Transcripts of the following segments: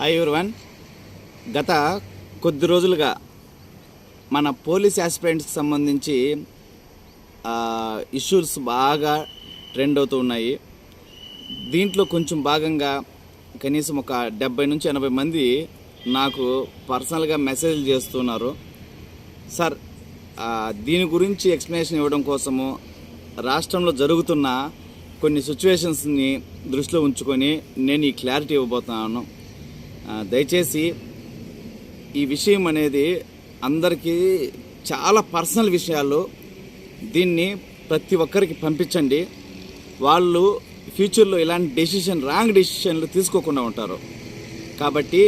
Hi everyone గత కొద్ది రోజులుగా మన పోలీస్ యాస్పిరెంట్స్కి సంబంధించి ఇష్యూస్ బాగా ట్రెండ్ అవుతూ ఉన్నాయి. దీంట్లో కొంచెం భాగంగా కనీసం ఒక డెబ్బై నుంచి ఎనభై మంది నాకు పర్సనల్గా మెసేజ్ చేస్తున్నారు. సార్ దీని గురించి ఎక్స్ప్లెనేషన్ ఇవ్వడం కోసము రాష్ట్రంలో జరుగుతున్న కొన్ని సిచ్యువేషన్స్ని దృష్టిలో ఉంచుకొని నేను ఈ క్లారిటీ ఇవ్వబోతున్నాను. దయచేసి ఈ విషయం అనేది అందరికీ చాలా పర్సనల్ విషయాలు. దీన్ని ప్రతి ఒక్కరికి పంపించండి. వాళ్ళు ఫ్యూచర్లో ఇలాంటి డెసిషన్ రాంగ్ డెసిషన్లు తీసుకోకుండా ఉంటారు. కాబట్టి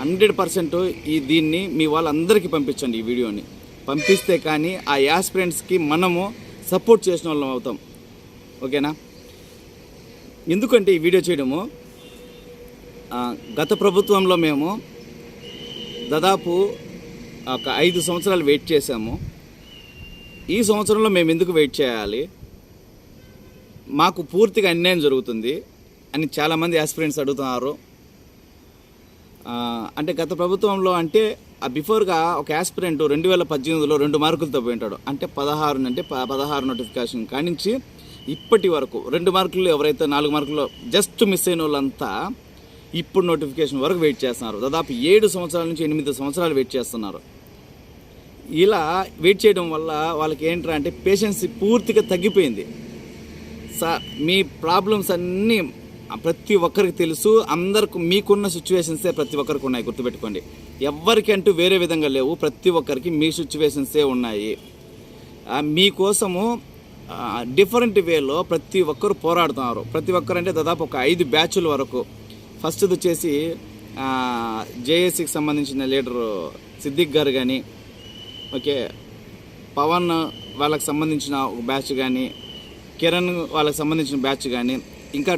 హండ్రెడ్ పర్సెంట్ ఈ దీన్ని మీ వాళ్ళందరికీ పంపించండి ఈ వీడియోని. పంపిస్తే కానీ ఆ యాస్పిరెంట్స్కి మనము సపోర్ట్ చేసిన వాళ్ళం అవుతాం. ఓకేనా? ఎందుకంటే ఈ వీడియో చేయడము గత ప్రభుత్వంలో మేము దాదాపు ఒక ఐదు సంవత్సరాలు వెయిట్ చేశాము. ఈ సంవత్సరంలో మేము ఎందుకు వెయిట్ చేయాలి? మాకు పూర్తిగా అన్యాయం జరుగుతుంది అని చాలామంది ఆస్పిరెంట్స్ అడుగుతున్నారు. అంటే గత ప్రభుత్వంలో అంటే ఆ బిఫోర్గా ఒక యాస్పిరెంట్ రెండు వేల పద్దెనిమిదిలో రెండు మార్కులతో పోయింటాడు అంటే పదహారు అంటే పదహారు నోటిఫికేషన్ కానించి ఇప్పటి వరకు రెండు మార్కులు ఎవరైతే నాలుగు మార్కులు జస్ట్ మిస్ అయిన వాళ్ళంతా ఇప్పుడు నోటిఫికేషన్ వరకు వెయిట్ చేస్తున్నారు. దాదాపు ఏడు సంవత్సరాల నుంచి ఎనిమిది సంవత్సరాలు వెయిట్ చేస్తున్నారు. ఇలా వెయిట్ చేయడం వల్ల వాళ్ళకి ఏంట్రా అంటే పేషెన్స్ పూర్తిగా తగ్గిపోయింది. సార్ మీ ప్రాబ్లమ్స్ అన్నీ ప్రతి ఒక్కరికి తెలుసు. అందరికి మీకున్న సిచ్యువేషన్సే ప్రతి ఒక్కరికి ఉన్నాయి గుర్తుపెట్టుకోండి. ఎవ్వరికి అంటూ వేరే విధంగా లేవు. ప్రతి ఒక్కరికి మీ సిచ్యువేషన్సే ఉన్నాయి. మీకోసము డిఫరెంట్ వేలో ప్రతి ఒక్కరు పోరాడుతున్నారు. ప్రతి ఒక్కరు అంటే దాదాపు ఒక ఐదు బ్యాచ్ల వరకు. ఫస్ట్ది వచ్చేసి జేఏసీకి సంబంధించిన లీడరు సిద్దిక్ గారు కానీ ఓకే పవన్ వాళ్ళకి సంబంధించిన ఒక బ్యాచ్ కానీ కిరణ్ వాళ్ళకి సంబంధించిన బ్యాచ్ కానీ ఇంకా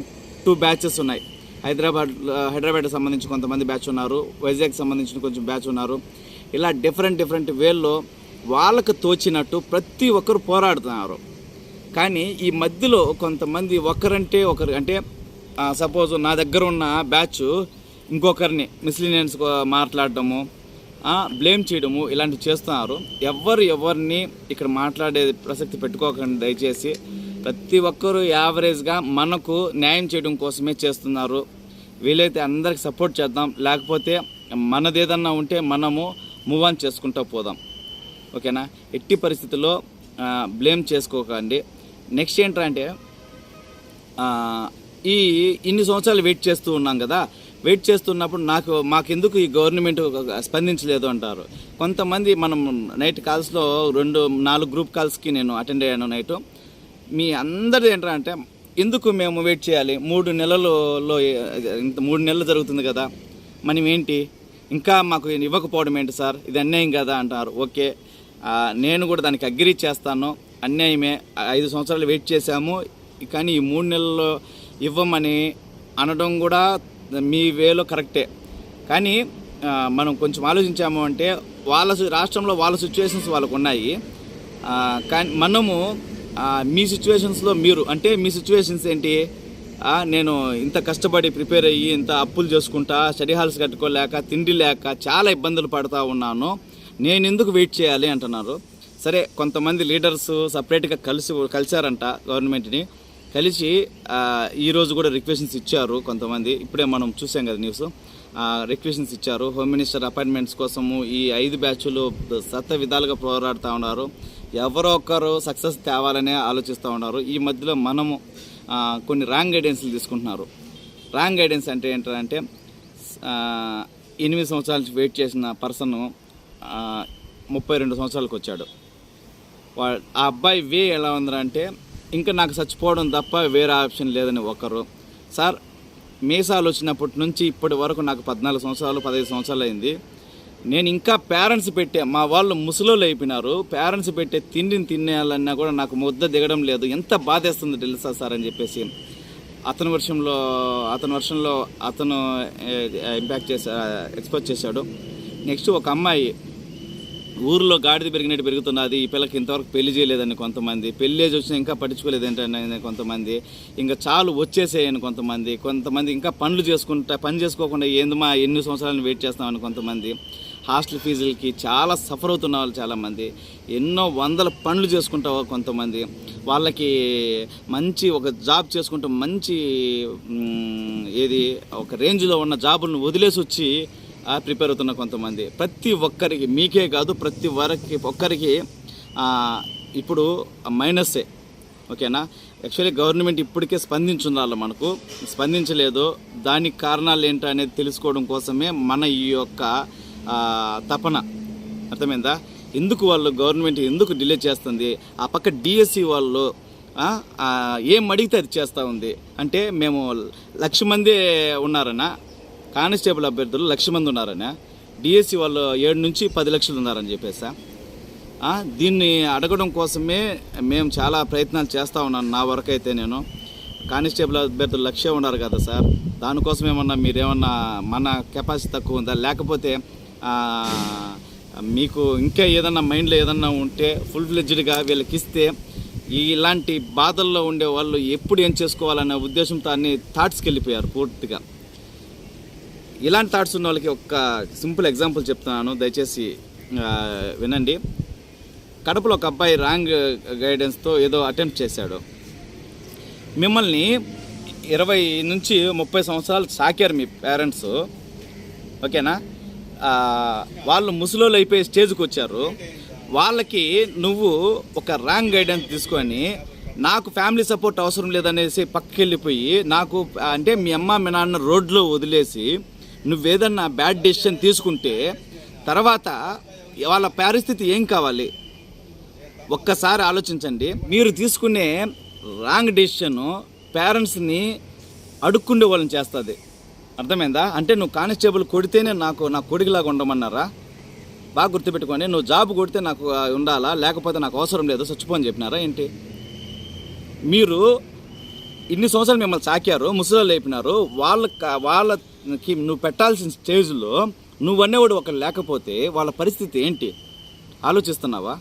టూ బ్యాచెస్ ఉన్నాయి. హైదరాబాద్ హైదరాబాద్కి సంబంధించి కొంతమంది బ్యాచ్ ఉన్నారు వైజాగ్ సంబంధించిన కొంచెం బ్యాచ్ ఉన్నారు. ఇలా డిఫరెంట్ డిఫరెంట్ వేల్లో వాళ్ళకు తోచినట్టు ప్రతి ఒక్కరు పోరాడుతున్నారు. కానీ ఈ మధ్యలో కొంతమంది ఒకరంటే ఒకరు అంటే సపోజ్ నా దగ్గర ఉన్న బ్యాచ్ ఇంకొకరిని మిస్లీనియన్స్ మాట్లాడటము బ్లేమ్ చేయడము ఇలాంటివి చేస్తున్నారు. ఎవరు ఎవరిని ఇక్కడ మాట్లాడే ప్రసక్తి పెట్టుకోకండి దయచేసి. ప్రతి ఒక్కరూ యావరేజ్గా మనకు న్యాయం చేయడం కోసమే చేస్తున్నారు. వీలైతే అందరికి సపోర్ట్ చేద్దాం. లేకపోతే మనదేదన్నా ఉంటే మనము మూవ్ ఆన్ చేసుకుంటూ పోదాం. ఓకేనా? ఎట్టి పరిస్థితుల్లో బ్లేమ్ చేసుకోకండి. నెక్స్ట్ ఏంటంటే ఈ ఇన్ని సంవత్సరాలు వెయిట్ చేస్తూ ఉన్నాం కదా. వెయిట్ చేస్తున్నప్పుడు నాకు మాకెందుకు ఈ గవర్నమెంట్ స్పందించలేదు అంటారు. కొంతమంది మనం నైట్ కాల్స్లో రెండు నాలుగు గ్రూప్ కాల్స్కి నేను అటెండ్ అయ్యాను నైట్. మీ అందరి ఏంటంటే ఎందుకు మేము వెయిట్ చేయాలి? మూడు నెలలలో ఇంత మూడు నెలలు జరుగుతుంది కదా. మనం ఏంటి? ఇంకా మాకు ఇవ్వకపోవడం ఏంటి సార్? ఇది అన్యాయం కదా అంటారు. ఓకే. నేను కూడా దానికి అగ్రి చేస్తాను అన్యాయమే. ఐదు సంవత్సరాలు వెయిట్ చేశాము. కానీ ఈ మూడు నెలల్లో ఇవ్వమని అనడం కూడా మీ వేలో కరెక్టే. కానీ మనం కొంచెం ఆలోచించాము అంటే వాళ్ళ రాష్ట్రంలో వాళ్ళ సిచ్యువేషన్స్ వాళ్ళకు ఉన్నాయి. కానీ మనము మీ సిచ్యువేషన్స్లో మీరు అంటే మీ సిచ్యువేషన్స్ ఏంటి? నేను ఇంత కష్టపడి ప్రిపేర్ అయ్యి ఇంత అప్పులు చేసుకుంటా స్టడీ హాల్స్ కట్టుకోలేక తిండి లేక చాలా ఇబ్బందులు పడుతూ ఉన్నాను. నేను ఎందుకు వెయిట్ చేయాలి అంటున్నారు. సరే కొంతమంది లీడర్స్ సపరేట్గా కలిసి కలిశారంట గవర్నమెంట్ని కలిసి ఈరోజు కూడా రిక్వెషన్స్ ఇచ్చారు కొంతమంది. ఇప్పుడే మనం చూసాం కదా న్యూస్ రిక్వెషన్స్ ఇచ్చారు. హోమ్ మినిస్టర్ అపాయింట్మెంట్స్ కోసము ఈ ఐదు బ్యాచ్లు సత్త విధాలుగా పోరాడుతూ ఉన్నారు. ఎవరో ఒకరు సక్సెస్ తేవాలనే ఆలోచిస్తూ ఉన్నారు. ఈ మధ్యలో మనము కొన్ని రాంగ్ గైడెన్స్లు తీసుకుంటున్నారు. రాంగ్ గైడెన్స్ అంటే ఏంటంటే ఎనిమిది సంవత్సరాల నుంచి వెయిట్ చేసిన పర్సన్ ముప్పై రెండు సంవత్సరాలకు వచ్చాడు. వా- ఆ అబ్బాయి వే ఎలా ఉందంటే ఇంకా నాకు చచ్చిపోవడం తప్ప వేరే ఆప్షన్ లేదని ఒకరు. సార్ మీసాలు వచ్చినప్పటి నుంచి ఇప్పటి వరకు నాకు పద్నాలుగు సంవత్సరాలు పదహైదు సంవత్సరాలు అయింది. నేను ఇంకా పేరెంట్స్ పెట్టే మా వాళ్ళు ముసలోళ్ళు అయిపోయినారు. పేరెంట్స్ పెట్టే తిండిని తినేయాలన్నా కూడా నాకు ముద్ద దిగడం లేదు. ఎంత బాధేస్తుంది తెలుసా సార్ అని చెప్పేసి. అతని వర్షంలో అతని వర్షంలో అతను ఇంపాక్ట్ చేసా ఎక్స్పోజ్ చేశాడు. నెక్స్ట్ ఒక అమ్మాయి ఊర్లో గాడిద పెరిగినట్టు పెరుగుతున్నది. ఈ పిల్లకి ఇంతవరకు పెళ్ళి చేయలేదని కొంతమంది. పెళ్ళి ఏజ్ వచ్చినా ఇంకా పట్టించుకోలేదు ఏంటంటే కొంతమంది. ఇంకా చాలు వచ్చేసేయని కొంతమంది. కొంతమంది ఇంకా పనులు చేసుకుంటా పని చేసుకోకుండా ఏందమ్మా ఎన్ని సంవత్సరాలు వెయిట్ చేస్తామని కొంతమంది. హాస్టల్ ఫీజులకి చాలా సఫర్ అవుతున్న వాళ్ళు చాలామంది. ఎన్నో వందల పనులు చేసుకుంటా కొంతమంది. వాళ్ళకి మంచి ఒక జాబ్ చేసుకుంటూ మంచి ఏది ఒక రేంజ్లో ఉన్న జాబులను వదిలేసి వచ్చి ప్రిపేర్ అవుతున్న కొంతమంది. ప్రతి ఒక్కరికి మీకే కాదు ప్రతి వరకి ఒక్కరికి ఇప్పుడు మైనస్సే ఓకేనా? యాక్చువల్లీ గవర్నమెంట్ ఇప్పటికే స్పందించుండాలి మనకు. స్పందించలేదు. దానికి కారణాలు ఏంటి అనేది తెలుసుకోవడం కోసమే మన ఈ యొక్క తపన. అర్థమైందా? ఎందుకు వాళ్ళు గవర్నమెంట్ ఎందుకు డిలే చేస్తుంది? ఆ పక్క డిఎస్సి వాళ్ళు ఏం అడిగితే అది చేస్తూ ఉంది. అంటే మేము లక్ష మంది ఉన్నారనా? కానిస్టేబుల్ అభ్యర్థులు లక్ష మంది ఉన్నారని. డిఎస్సి వాళ్ళు ఏడు నుంచి పది లక్షలు ఉన్నారని చెప్పేసా. దీన్ని అడగడం కోసమే మేము చాలా ప్రయత్నాలు చేస్తూ ఉన్నాను నా వరకు అయితే నేను. కానిస్టేబుల్ అభ్యర్థులు లక్ష్యం ఉన్నారు కదా సార్. దానికోసం ఏమన్నా మీరేమన్నా మన కెపాసిటీ తక్కువ ఉందా? లేకపోతే మీకు ఇంకా ఏదన్నా మైండ్లో ఏదన్నా ఉంటే ఫుల్ ఫ్లెడ్జ్డ్గా వీళ్ళకి ఇస్తే ఇలాంటి బాధల్లో ఉండే వాళ్ళు ఎప్పుడు ఏం చేసుకోవాలనే ఉద్దేశంతో అన్ని థాట్స్కి వెళ్ళిపోయారు పూర్తిగా. ఇలాంటి థాట్స్ ఉన్న వాళ్ళకి ఒక సింపుల్ ఎగ్జాంపుల్ చెప్తున్నాను. దయచేసి వినండి. కడపలో ఒక అబ్బాయి రాంగ్ గైడెన్స్తో ఏదో అటెంప్ట్ చేశాడు. మిమ్మల్ని ఇరవై నుంచి ముప్పై సంవత్సరాలు సాకారు మీ పేరెంట్స్ ఓకేనా? వాళ్ళు ముసలోళ్ళు అయిపోయి స్టేజ్కి వచ్చారు. వాళ్ళకి నువ్వు ఒక రాంగ్ గైడెన్స్ తీసుకొని నాకు ఫ్యామిలీ సపోర్ట్ అవసరం లేదనేసి పక్కకి వెళ్ళిపోయి నాకు అంటే మీ అమ్మ మీ నాన్న రోడ్లో వదిలేసి నువ్వేదన్నా బ్యాడ్ డెసిషన్ తీసుకుంటే తర్వాత వాళ్ళ పరిస్థితి ఏం కావాలి? ఒక్కసారి ఆలోచించండి. మీరు తీసుకునే రాంగ్ డెసిషన్ పేరెంట్స్ని అడుక్కుండే వాళ్ళని చేస్తుంది. అర్థమైందా? అంటే నువ్వు కానిస్టేబుల్ కొడితేనే నాకు నా కొడుకులాగా ఉండమన్నారా? బాగా గుర్తుపెట్టుకొని నువ్వు జాబ్ కొడితే నాకు ఉండాలా? లేకపోతే నాకు అవసరం లేదు? చచ్చిపోని చెప్పినారా ఏంటి? మీరు ఇన్ని సంవత్సరాలు మిమ్మల్ని సాకారు ముసలి లేపినారు. వాళ్ళ వాళ్ళకి నువ్వు పెట్టాల్సిన స్టేజ్లో నువ్వు అనేవాడు ఒకరు లేకపోతే వాళ్ళ పరిస్థితి ఏంటి? ఆలోచిస్తున్నావా?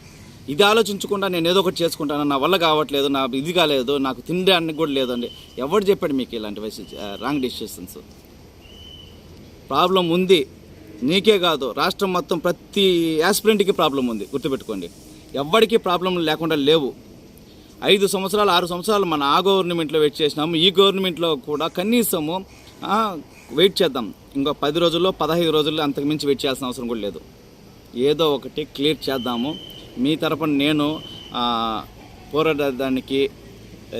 ఇది ఆలోచించకుండా నేను ఏదో ఒకటి చేసుకుంటాను. నా వల్ల కావట్లేదు నా ఇది కాలేదు నాకు తినడానికి కూడా లేదండి. ఎవడు చెప్పాడు మీకు ఇలాంటి వయసు రాంగ్ డిసిషన్స్ ప్రాబ్లం ఉంది. నీకే కాదు రాష్ట్రం మొత్తం ప్రతి యాస్పిరెంట్కి ప్రాబ్లం ఉంది. గుర్తుపెట్టుకోండి. ఎవరికి ప్రాబ్లం లేకుండా లేవు. ఐదు సంవత్సరాలు ఆరు సంవత్సరాలు మన ఆ గవర్నమెంట్లో వెయిట్ చేసినాము. ఈ గవర్నమెంట్లో కూడా కనీసము వెయిట్ చేద్దాం. ఇంకో పది రోజుల్లో పదహైదు రోజుల్లో అంతకుమించి వెయిట్ చేయాల్సిన అవసరం కూడా లేదు. ఏదో ఒకటి క్లియర్ చేద్దాము. మీ తరపున నేను పోరాడడానికి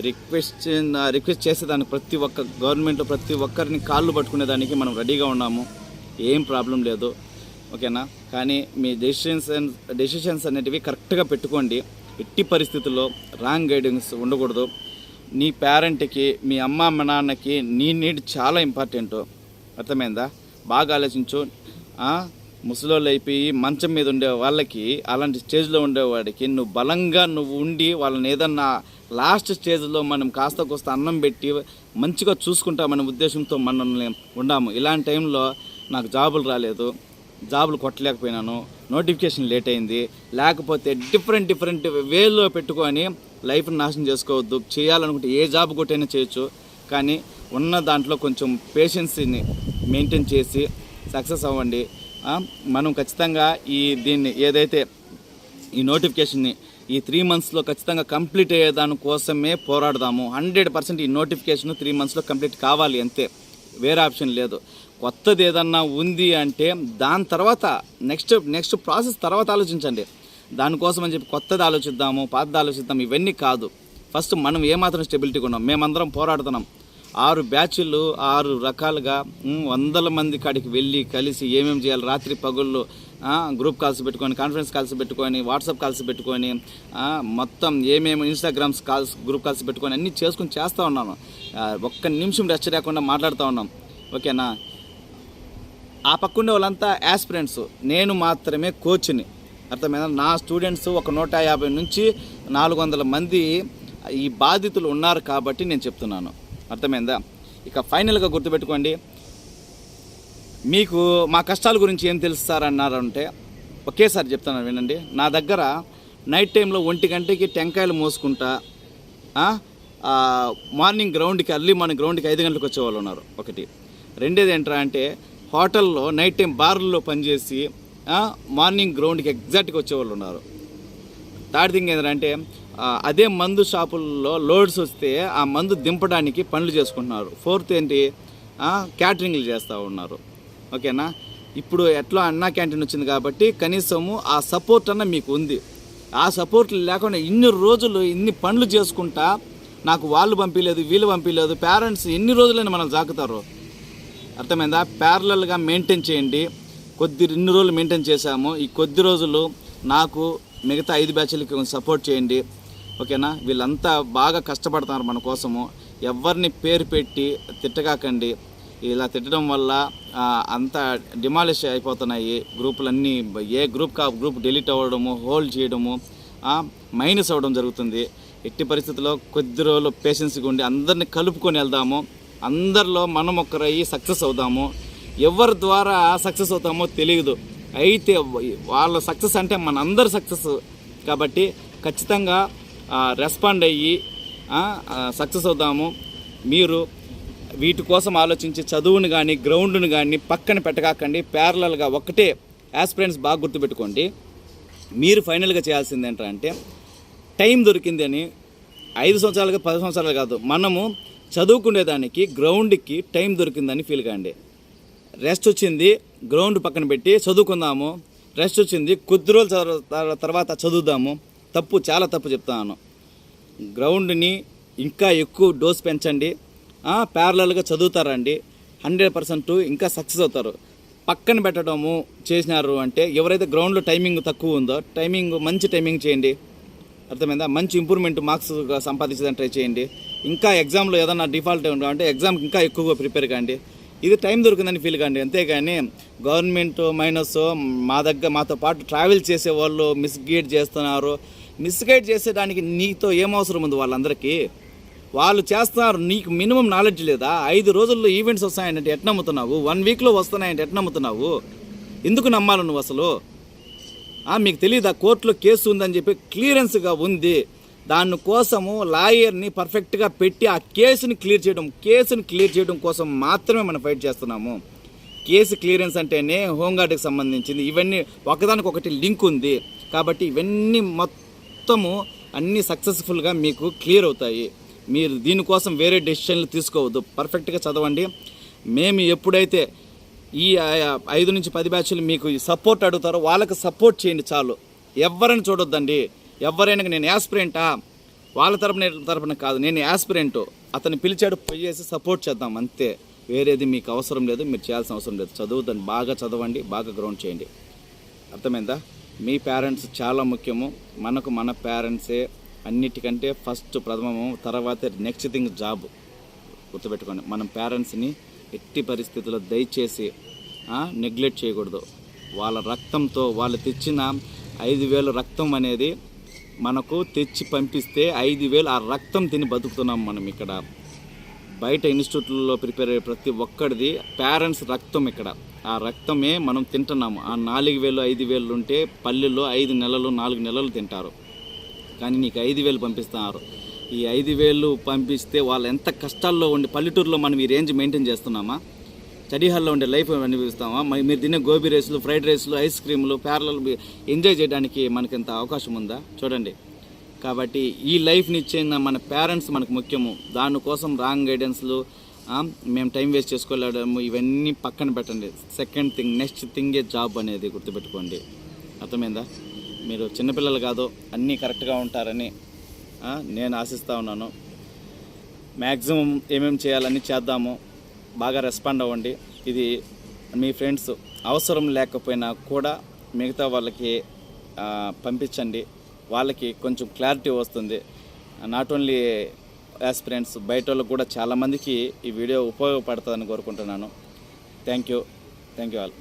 రిక్వెస్ట్ రిక్వెస్ట్ చేసేదానికి ప్రతి ఒక్క గవర్నమెంట్ ప్రతి ఒక్కరిని కాళ్ళు పట్టుకునేదానికి మనం రెడీగా ఉన్నాము. ఏం ప్రాబ్లం లేదు. ఓకేనా? కానీ మీ డెసిషన్స్ డెసిషన్స్ అనేటివి కరెక్ట్గా పెట్టుకోండి. ఎట్టి పరిస్థితుల్లో రాంగ్ గైడెన్స్ ఉండకూడదు. నీ పేరెంట్కి మీ అమ్మ అమ్మ నాన్నకి నీ నీడ్ చాలా ఇంపార్టెంట్ అర్థమైందా? బాగా ఆలోచించు. ముసలోళ్ళు అయిపోయి మంచం మీద ఉండే వాళ్ళకి అలాంటి స్టేజ్లో ఉండేవాడికి నువ్వు బలంగా నువ్వు ఉండి వాళ్ళని ఏదన్నా లాస్ట్ స్టేజ్లో మనం కాస్త కోస్త అన్నం పెట్టి మంచిగా చూసుకుంటామనే ఉద్దేశంతో మనల్ని ఉండాము. ఇలాంటి టైంలో నాకు జాబులు రాలేదు. జాబులు కొట్టలేకపోయినాను. నోటిఫికేషన్ లేట్ అయింది. లేకపోతే డిఫరెంట్ డిఫరెంట్ వేలో పెట్టుకొని లైఫ్ని నాశనం చేసుకోవద్దు. చేయాలనుకుంటే ఏ జాబ్ కొట్టైనా చేయొచ్చు. కానీ ఉన్న దాంట్లో కొంచెం పేషెన్సీని మెయింటైన్ చేసి సక్సెస్ అవ్వండి. మనం ఖచ్చితంగా ఈ దీన్ని ఏదైతే ఈ నోటిఫికేషన్ని ఈ త్రీ మంత్స్లో ఖచ్చితంగా కంప్లీట్ అయ్యే దానికోసమే పోరాడదాము. హండ్రెడ్ పర్సెంట్ ఈ నోటిఫికేషన్ త్రీ మంత్స్లో కంప్లీట్ కావాలి అంతే. వేరే ఆప్షన్ లేదు. కొత్తది ఏదన్నా ఉంది అంటే దాని తర్వాత నెక్స్ట్ నెక్స్ట్ ప్రాసెస్ తర్వాత ఆలోచించండి. దానికోసం అని చెప్పి కొత్తది ఆలోచిద్దాము పాతది ఆలోచిద్దాం ఇవన్నీ కాదు. ఫస్ట్ మనం ఏమాత్రం స్టెబిలిటీగా ఉన్నాం మేమందరం పోరాడుతున్నాం. ఆరు బ్యాచ్లు ఆరు రకాలుగా వందల మంది కాడికి వెళ్ళి కలిసి ఏమేమి చేయాలి? రాత్రి పగుళ్ళు గ్రూప్ కాల్స్ పెట్టుకొని కాన్ఫరెన్స్ కాల్స్ పెట్టుకొని వాట్సాప్ కాల్స్ పెట్టుకొని మొత్తం ఏమేమి ఇన్స్టాగ్రామ్స్ కాల్స్ గ్రూప్ కాల్స్ పెట్టుకొని అన్నీ చేసుకొని చేస్తూ ఉన్నాను. ఒక్క నిమిషం రెస్ట్ లేకుండా మాట్లాడుతూ ఉన్నాం. ఓకేనా ఆ పక్కనే వాళ్ళంతా యాస్పిరెంట్స్ నేను మాత్రమే కోచ్ని అర్థమైందా? నా స్టూడెంట్స్ ఒక నూట యాభై నుంచి నాలుగు వందల మంది ఈ బాధితులు ఉన్నారు కాబట్టి నేను చెప్తున్నాను. అర్థమైందా? ఇక ఫైనల్గా గుర్తుపెట్టుకోండి. మీకు మా కష్టాల గురించి ఏం తెలుస్తారన్నారంటే ఒకేసారి చెప్తాను వినండి. నా దగ్గర నైట్ టైంలో ఒంటి గంటకి టెంకాయలు మోసుకుంటా మార్నింగ్ గ్రౌండ్కి అర్లీ మార్నింగ్ గ్రౌండ్కి ఐదు గంటలకు వచ్చేవాళ్ళు ఉన్నారు ఒకటి. రెండేది ఏంట్రా అంటే హోటల్లో నైట్ టైం బార్లలో పనిచేసి మార్నింగ్ గ్రౌండ్కి ఎగ్జాక్ట్గా వచ్చేవాళ్ళు ఉన్నారు. థర్డ్ థింగ్ ఏంటంటే అదే మందు షాపుల్లో లోడ్స్ వస్తే ఆ మందు దింపడానికి పనులు చేసుకుంటున్నారు. ఫోర్త్ ఏంటి క్యాటరింగ్లు చేస్తూ ఉన్నారు. ఓకేనా? ఇప్పుడు ఎట్లా అన్నా క్యాంటీన్ వచ్చింది కాబట్టి కనీసము ఆ సపోర్ట్ అన్న మీకు ఉంది. ఆ సపోర్ట్ లేకుండా ఇన్ని రోజులు ఇన్ని పనులు చేసుకుంటా నాకు వాళ్ళు పంపించలేదు వీళ్ళు పంపించలేదు పేరెంట్స్ ఎన్ని రోజులైనా మనం జాకుతారు? అర్థమైందా? ప్యారలల్గా మెయింటైన్ చేయండి. కొద్ది ఇన్ని రోజులు మెయింటైన్ చేశాము. ఈ కొద్ది రోజులు నాకు మిగతా ఐదు బ్యాచ్లకి సపోర్ట్ చేయండి. ఓకేనా? వీళ్ళంతా బాగా కష్టపడుతున్నారు మన కోసము. ఎవరిని పేరు పెట్టి తిట్టగాకండి. ఇలా తిట్టడం వల్ల అంత అంతా డిమాలిష్ అయిపోతున్నాయి. గ్రూపులన్నీ ఏ గ్రూప్ కా గ్రూప్ డిలీట్ అవ్వడము హోల్డ్ చేయడము మైనస్ అవ్వడం జరుగుతుంది. ఎట్టి పరిస్థితుల్లో కొద్ది రోజులు పేషెన్స్గా ఉండి అందరిని కలుపుకొని వెళ్దాము. అందరిలో మనం ఒక్కరయ్యి సక్సెస్ అవుదాము ఎవరి ద్వారా సక్సెస్ అవుతామో తెలియదు అయితే వాళ్ళ సక్సెస్ అంటే మనందరి సక్సెస్ కాబట్టి ఖచ్చితంగా రెస్పాండ్ అయ్యి సక్సెస్ అవుదాము మీరు వీటి కోసం ఆలోచించి చదువుని కానీ గ్రౌండ్ని కానీ పక్కన పెట్టకాకండి ప్యారలల్గా ఒకటే యాస్పిరెంట్స్ బాగా గుర్తుపెట్టుకోండి. మీరు ఫైనల్గా చేయాల్సింది ఏంటంటే టైం దొరికిందని ఐదు సంవత్సరాలుగా పది సంవత్సరాలు కాదు. మనము చదువుకునేదానికి గ్రౌండ్కి టైం దొరికిందని ఫీల్ కాండి. రెస్ట్ వచ్చింది గ్రౌండ్ పక్కన పెట్టి చదువుకుందాము. రెస్ట్ వచ్చింది కొద్ది రోజుల తర్వాత చదువుదాము. తప్పు చాలా తప్పు చెప్తాను. గ్రౌండ్ని ఇంకా ఎక్కువ డోస్ పెంచండి. ప్యారలల్గా చదువుతారండి. హండ్రెడ్ పర్సెంట్ ఇంకా సక్సెస్ అవుతారు. పక్కన పెట్టడము చేసినారు అంటే ఎవరైతే గ్రౌండ్లో టైమింగ్ తక్కువ ఉందో టైమింగ్ మంచి టైమింగ్ చేయండి. అర్థమైందా? మంచి ఇంప్రూవ్మెంట్ మార్క్స్ సంపాదించడానికి ట్రై చేయండి. ఇంకా ఎగ్జామ్లో ఏదైనా డిఫాల్ట్ అంటే ఎగ్జామ్కి ఇంకా ఎక్కువగా ప్రిపేర్ కాండి. ఇది టైం దొరికిందని ఫీల్ కాండి. అంతేగాని గవర్నమెంట్ మైనస్ మా దగ్గర మాతో పాటు ట్రావెల్ చేసే వాళ్ళు మిస్గైడ్ చేస్తున్నారు. మిస్గైడ్ చేసేదానికి నీతో ఏం అవసరం ఉంది వాళ్ళందరికీ? వాళ్ళు చేస్తున్నారు నీకు మినిమం నాలెడ్జ్ లేదా? ఐదు రోజుల్లో ఈవెంట్స్ వస్తాయంటే ఎట్నమ్ముతున్నావు వన్ వీక్లో వస్తున్నాయంటే ఎట్నమ్ముతున్నావు ఎందుకు నమ్మాలి నువ్వు అసలు? మీకు తెలియదా కోర్టులో కేసు ఉందని చెప్పి క్లియరెన్స్గా ఉంది. దానికోసము లాయర్ని పర్ఫెక్ట్గా పెట్టి ఆ కేసుని క్లియర్ చేయడం కేసుని క్లియర్ చేయడం కోసం మాత్రమే మనం ఫైట్ చేస్తున్నాము. కేసు క్లియరెన్స్ అంటేనే హోంగార్డుకి సంబంధించింది. ఇవన్నీ ఒకదానికొకటి లింక్ ఉంది. కాబట్టి ఇవన్నీ మొత్తము అన్నీ సక్సెస్ఫుల్గా మీకు క్లియర్ అవుతాయి. మీరు దీనికోసం వేరే డెసిషన్లు తీసుకోవద్దు. పర్ఫెక్ట్గా చదవండి. మేము ఎప్పుడైతే ఈ ఐదు నుంచి పది బ్యాచ్లు మీకు సపోర్ట్ అడుగుతారో వాళ్ళకి సపోర్ట్ చేయండి చాలు. ఎవరిని చూడొద్దండి. ఎవరైనా నేను యాస్పిరెంటా? వాళ్ళ తరపున తరపున కాదు. నేను యాస్పిరెంటు. అతను పిలిచాడు పోయేసి సపోర్ట్ చేద్దాం. అంతే. వేరేది మీకు అవసరం లేదు. మీరు చేయాల్సిన అవసరం లేదు. చదువుదని బాగా చదవండి బాగా గ్రౌండ్ చేయండి. అర్థమైందా? మీ పేరెంట్స్ చాలా ముఖ్యము. మనకు మన పేరెంట్సే అన్నిటికంటే ఫస్ట్ ప్రథమము తర్వాత నెక్స్ట్ థింగ్ జాబ్. గుర్తుపెట్టుకోండి. మనం పేరెంట్స్ని ఎట్టి పరిస్థితుల్లో దయచేసి నెగ్లెక్ట్ చేయకూడదు. వాళ్ళ రక్తంతో వాళ్ళు తెచ్చిన ఐదు వేలు రక్తం అనేది మనకు తెచ్చి పంపిస్తే ఐదు వేలు ఆ రక్తం తిని బతుకుతున్నాం మనం ఇక్కడ. బయట ఇన్స్టిట్యూట్లో ప్రిపేర్ అయ్యే ప్రతి ఒక్కడిది పేరెంట్స్ రక్తం ఇక్కడ. ఆ రక్తమే మనం తింటున్నాము. ఆ నాలుగు వేలు ఐదు వేలు ఉంటే పల్లెల్లో ఐదు నెలలు నాలుగు నెలలు తింటారు. కానీ నీకు ఐదు వేలు పంపిస్తున్నారు. ఈ ఐదు వేలు పంపిస్తే వాళ్ళు ఎంత కష్టాల్లో ఉండి పల్లెటూరులో మనం ఈ రేంజ్ మెయింటైన్ చేస్తున్నామా? స్టడీ ఉండే లైఫ్ అనిపిస్తామా మరి మీరు తినే గోబీ రైస్లు ఫ్రైడ్ రైస్లు ఐస్ క్రీములు ప్యారలల్ ఎంజాయ్ చేయడానికి మనకి ఎంత అవకాశం ఉందా? చూడండి. కాబట్టి ఈ లైఫ్ని ఇచ్చిన మన పేరెంట్స్ మనకు ముఖ్యము. దానికోసం రాంగ్ గైడెన్స్లు మేము టైం వేస్ట్ చేసుకోలేము ఇవన్నీ పక్కన పెట్టండి. సెకండ్ థింగ్ నెక్స్ట్ థింగే జాబ్ అనేది గుర్తుపెట్టుకోండి. అర్థమైందా? మీరు చిన్నపిల్లలు కాదు అన్నీ కరెక్ట్గా ఉంటారని నేను ఆశిస్తూ ఉన్నాను. మ్యాక్సిమం ఏమేమి చేయాలని చేద్దాము. బాగా రెస్పాండ్ అవ్వండి. ఇది మీ ఫ్రెండ్స్ అవసరం లేకపోయినా కూడా మిగతా వాళ్ళకి పంపించండి. వాళ్ళకి కొంచెం క్లారిటీ వస్తుంది. నాట్ ఓన్లీ యాస్పిరెంట్స్ బయట వాళ్ళకు కూడా చాలామందికి ఈ వీడియో ఉపయోగపడుతుందని కోరుకుంటున్నాను. Thank you. Thank you all.